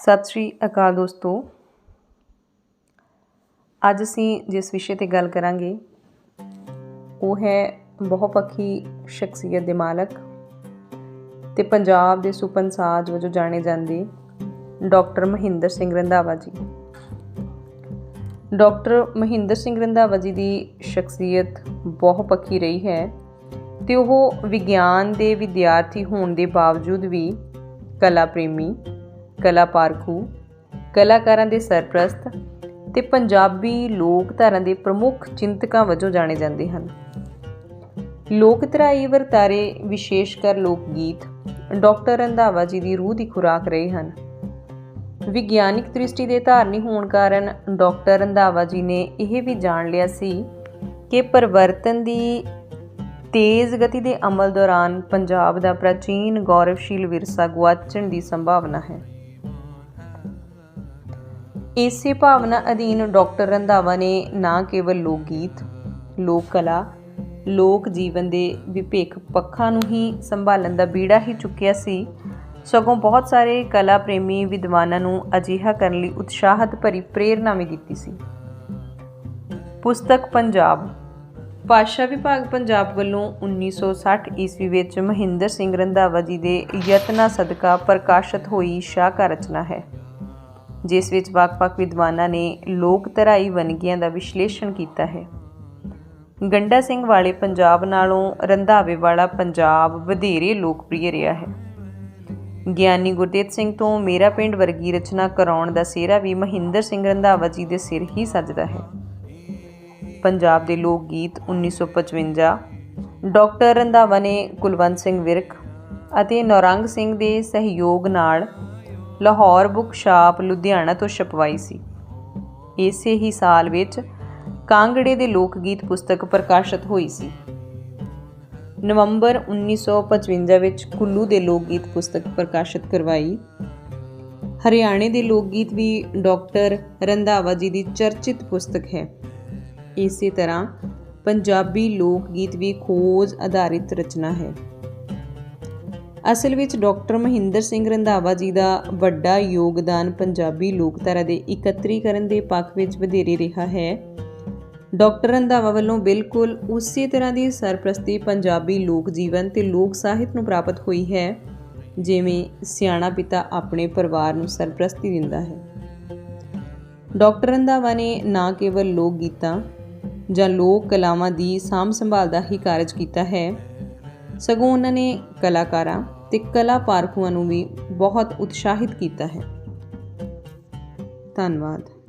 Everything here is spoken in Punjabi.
ਸਤਿ ਸ਼੍ਰੀ ਅਕਾਲ ਦੋਸਤੋ। ਅੱਜ ਅਸੀਂ ਜਿਸ ਵਿਸ਼ੇ ਤੇ ਗੱਲ ਕਰਾਂਗੇ, ਉਹ ਹੈ ਬਹੁਪੱਖੀ ਸ਼ਖਸੀਅਤ ਦੇ ਮਾਲਕ ਤੇ ਪੰਜਾਬ ਦੇ ਸੁਪਨਸਾਜ ਵਜੋਂ ਜਾਣੇ ਜਾਂਦੇ ਡਾਕਟਰ ਮਹਿੰਦਰ ਸਿੰਘ ਰੰਧਾਵਾ ਜੀ। ਡਾਕਟਰ ਮਹਿੰਦਰ ਸਿੰਘ ਰੰਧਾਵਾ ਜੀ ਦੀ ਸ਼ਖਸੀਅਤ ਬਹੁਪੱਖੀ ਰਹੀ ਹੈ ਤੇ ਉਹ ਵਿਗਿਆਨ ਦੇ ਵਿਦਿਆਰਥੀ ਹੋਣ ਦੇ ਬਾਵਜੂਦ ਵੀ ਕਲਾ ਪ੍ਰੇਮੀ ਕਲਾ ਪਾਰਖੂ ਕਲਾਕਾਰਾਂ ਦੇ ਸਰਪ੍ਰਸਤ ਤੇ ਪੰਜਾਬੀ ਲੋਕ ਧਾਰਾ ਦੇ ਪ੍ਰਮੁੱਖ ਚਿੰਤਕਾਂ ਵਜੋਂ ਜਾਣੇ ਜਾਂਦੇ ਹਨ। ਲੋਕ ਧਰਾਈ ਵਰਤਾਰੇ ਵਿਸ਼ੇਸ਼ ਕਰ ਲੋਕ ਗੀਤ ਡਾਕਟਰ ਰੰਧਾਵਾ ਜੀ ਦੀ ਰੂਹ ਦੀ ਖੁਰਾਕ ਰਹੇ ਹਨ। ਵਿਗਿਆਨਿਕ ਦ੍ਰਿਸ਼ਟੀ ਦੇ ਧਾਰਨੀ ਹੋਣ ਕਾਰਨ ਡਾਕਟਰ ਰੰਧਾਵਾ ਜੀ ਨੇ ਇਹ ਵੀ ਜਾਣ ਲਿਆ ਸੀ ਕਿ ਪਰਿਵਰਤਨ ਦੀ ਤੇਜ਼ ਗਤੀ ਦੇ ਅਮਲ ਦੌਰਾਨ ਪੰਜਾਬ ਦਾ ਪ੍ਰਾਚੀਨ ਗੌਰਵਸ਼ੀਲ ਵਿਰਸਾ ਗੁਆਚਣ ਦੀ ਸੰਭਾਵਨਾ ਹੈ। ਇਸੇ ਭਾਵਨਾ ਅਧੀਨ ਡਾਕਟਰ ਰੰਧਾਵਾ ਨੇ ਨਾ ਕੇਵਲ ਲੋਕ ਗੀਤ ਲੋਕ ਕਲਾ ਲੋਕ ਜੀਵਨ ਦੇ ਵਿਭੇਖ ਪੱਖਾਂ ਨੂੰ ਹੀ ਸੰਭਾਲਣ ਦਾ ਬੀੜਾ ਹੀ ਚੁੱਕਿਆ ਸੀ, ਸਗੋਂ ਬਹੁਤ ਸਾਰੇ ਕਲਾ ਪ੍ਰੇਮੀ ਵਿਦਵਾਨਾਂ ਨੂੰ ਅਜਿਹਾ ਕਰਨ ਲਈ ਉਤਸ਼ਾਹਤ ਭਰੀ ਪ੍ਰੇਰਨਾ ਵੀ ਦਿੱਤੀ ਸੀ। ਪੁਸਤਕ ਪੰਜਾਬ। ਭਾਸ਼ਾ ਵਿਭਾਗ ਪੰਜਾਬ ਵੱਲੋਂ 1960 ਈਸਵੀ ਵਿੱਚ ਮਹਿੰਦਰ ਸਿੰਘ ਰੰਧਾਵਾ ਜੀ ਦੇ ਯਤਨਾ ਸਦਕਾ ਪ੍ਰਕਾਸ਼ਿਤ ਹੋਈ ਸ਼ਾਹਕਾਰ ਰਚਨਾ ਹੈ। ਜਿਸ ਵਿੱਚ ਵੱਖ-ਵੱਖ ਵਿਦਵਾਨਾਂ ਨੇ ਲੋਕ ਧਰਾਈ ਵੰਨਗੀਆਂ ਦਾ ਵਿਸ਼ਲੇਸ਼ਣ ਕੀਤਾ ਹੈ। ਗੰਡਾ ਸਿੰਘ ਵਾਲੇ ਪੰਜਾਬ ਨਾਲੋਂ ਰੰਧਾਵੇ ਵਾਲਾ ਪੰਜਾਬ ਵਧੇਰੇ ਲੋਕਪ੍ਰਿਯ ਰਿਹਾ ਹੈ। ਗਿਆਨੀ ਗੁਰਦੇਵ ਸਿੰਘ ਤੋਂ ਮੇਰਾ ਪਿੰਡ ਵਰਗੀ ਰਚਨਾ ਕਰਾਉਣ ਦਾ ਸਿਹਰਾ ਵੀ ਮਹਿੰਦਰ ਸਿੰਘ ਰੰਧਾਵਾ ਜੀ ਦੇ ਸਿਰ ਹੀ ਸੱਜਦਾ ਹੈ। ਪੰਜਾਬ ਦੇ ਲੋਕ ਗੀਤ 1955 ਡਾਕਟਰ ਰੰਧਾਵਾ ਨੇ ਕੁਲਵੰਤ ਸਿੰਘ ਵਿਰਕ ਅਤੇ ਨੌਰੰਗ ਸਿੰਘ ਦੇ ਸਹਿਯੋਗ ਨਾਲ ਲਾਹੌਰ ਬੁੱਕ ਸ਼ਾਪ ਲੁਧਿਆਣਾ ਤੋਂ ਛਪਵਾਈ ਸੀ। ਇਸੇ ਹੀ ਸਾਲ ਵਿੱਚ ਕਾਂਗੜੇ ਦੇ ਲੋਕ ਗੀਤ ਪੁਸਤਕ ਪ੍ਰਕਾਸ਼ਿਤ ਹੋਈ ਸੀ। ਨਵੰਬਰ 1955 ਵਿੱਚ ਕੁੱਲੂ ਦੇ ਲੋਕ ਗੀਤ ਪੁਸਤਕ ਪ੍ਰਕਾਸ਼ਿਤ ਕਰਵਾਈ। ਹਰਿਆਣੇ ਦੇ ਲੋਕ ਗੀਤ ਵੀ ਡਾਕਟਰ ਰੰਧਾਵਾ ਜੀ ਦੀ ਚਰਚਿਤ ਪੁਸਤਕ ਹੈ। ਇਸੇ ਤਰ੍ਹਾਂ ਪੰਜਾਬੀ ਲੋਕ ਗੀਤ ਵੀ ਖੋਜ ਆਧਾਰਿਤ ਰਚਨਾ ਹੈ। ਅਸਲ ਵਿੱਚ ਡਾਕਟਰ ਮਹਿੰਦਰ ਸਿੰਘ ਰੰਧਾਵਾ ਜੀ ਦਾ ਵੱਡਾ ਯੋਗਦਾਨ ਪੰਜਾਬੀ ਲੋਕਧਾਰਾ ਦੇ ਇਕੱਤਰੀਕਰਨ ਦੇ ਪੱਖ ਵਿੱਚ ਵਧੇਰੇ ਰਿਹਾ ਹੈ। ਡਾਕਟਰ ਰੰਧਾਵਾ ਵੱਲੋਂ ਬਿਲਕੁਲ ਉਸੇ ਤਰ੍ਹਾਂ ਦੀ ਸਰਪ੍ਰਸਤੀ ਪੰਜਾਬੀ ਲੋਕ ਜੀਵਨ ਤੇ ਲੋਕ ਸਾਹਿਤ ਨੂੰ ਪ੍ਰਾਪਤ ਹੋਈ ਹੈ, ਜਿਵੇਂ ਸਿਆਣਾ ਪਿਤਾ ਆਪਣੇ ਪਰਿਵਾਰ ਨੂੰ ਸਰਪ੍ਰਸਤੀ ਦਿੰਦਾ ਹੈ। ਡਾਕਟਰ ਰੰਧਾਵਾ ਨੇ ਨਾ ਕੇਵਲ ਲੋਕ ਗੀਤਾਂ ਜਾਂ ਲੋਕ ਕਲਾਵਾਂ ਦੀ ਸਾਂਭ ਸੰਭਾਲ ਦਾ ਹੀ ਕਾਰਜ ਕੀਤਾ ਹੈ ਸਗੋਂ ਉਹਨਾਂ ਨੇ ਕਲਾਕਾਰਾਂ ਤੇ ਕਲਾ ਪਾਰਖੂਆਂ ਨੂੰ ਵੀ ਬਹੁਤ ਉਤਸ਼ਾਹਿਤ ਕੀਤਾ ਹੈ। ਧੰਨਵਾਦ।